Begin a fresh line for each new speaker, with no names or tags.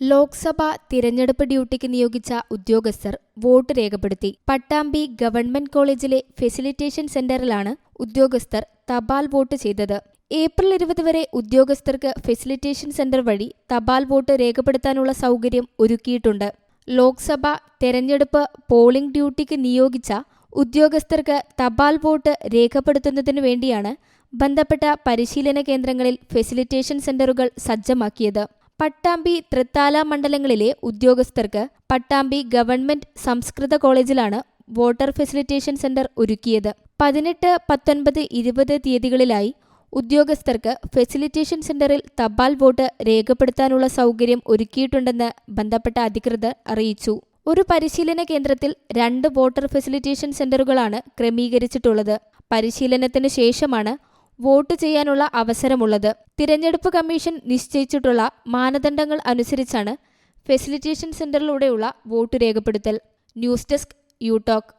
ലോക്സഭ തിരഞ്ഞെടുപ്പ് ഡ്യൂട്ടിക്ക് നിയോഗിച്ച ഉദ്യോഗസ്ഥർ വോട്ട് രേഖപ്പെടുത്തി. പട്ടാമ്പി ഗവൺമെന്റ് കോളേജിലെ ഫെസിലിറ്റേഷൻ സെന്ററിലാണ് ഉദ്യോഗസ്ഥർ തപാൽ വോട്ട് ചെയ്തത്. ഏപ്രിൽ ഇരുപത് വരെ ഉദ്യോഗസ്ഥർക്ക് ഫെസിലിറ്റേഷൻ സെന്റർ വഴി തപാൽ വോട്ട് രേഖപ്പെടുത്താനുള്ള സൗകര്യം ഒരുക്കിയിട്ടുണ്ട്. ലോക്സഭ തെരഞ്ഞെടുപ്പ് പോളിംഗ് ഡ്യൂട്ടിക്ക് നിയോഗിച്ച ഉദ്യോഗസ്ഥർക്ക് തപാൽ വോട്ട് രേഖപ്പെടുത്തുന്നതിനു വേണ്ടിയാണ് ബന്ധപ്പെട്ട പരിശീലന കേന്ദ്രങ്ങളിൽ ഫെസിലിറ്റേഷൻ സെന്ററുകൾ സജ്ജമാക്കിയത്. പട്ടാമ്പി തൃത്താല മണ്ഡലങ്ങളിലെ ഉദ്യോഗസ്ഥർക്ക് പട്ടാമ്പി ഗവൺമെന്റ് സംസ്കൃത കോളേജിലാണ് വോട്ടർ ഫെസിലിറ്റേഷൻ സെന്റർ ഒരുക്കിയത്. പതിനെട്ട് പത്തൊൻപത് ഇരുപത് തീയതികളിലായി ഉദ്യോഗസ്ഥർക്ക് ഫെസിലിറ്റേഷൻ സെന്ററിൽ തപാൽ വോട്ട് രേഖപ്പെടുത്താനുള്ള സൗകര്യം ഒരുക്കിയിട്ടുണ്ടെന്ന് ബന്ധപ്പെട്ട അധികൃതർ അറിയിച്ചു. ഒരു പരിശീലന കേന്ദ്രത്തിൽ രണ്ട് വോട്ടർ ഫെസിലിറ്റേഷൻ സെന്ററുകളാണ് ക്രമീകരിച്ചിട്ടുള്ളത്. പരിശീലനത്തിന് ശേഷമാണ് വോട്ട് ചെയ്യാനുള്ള അവസരമുള്ളത്. തിരഞ്ഞെടുപ്പ് കമ്മീഷൻ നിശ്ചയിച്ചിട്ടുള്ള മാനദണ്ഡങ്ങൾ അനുസരിച്ചാണ് ഫെസിലിറ്റേഷൻ സെന്ററിലൂടെയുള്ള vote രേഖപ്പെടുത്തൽ. News desk you talk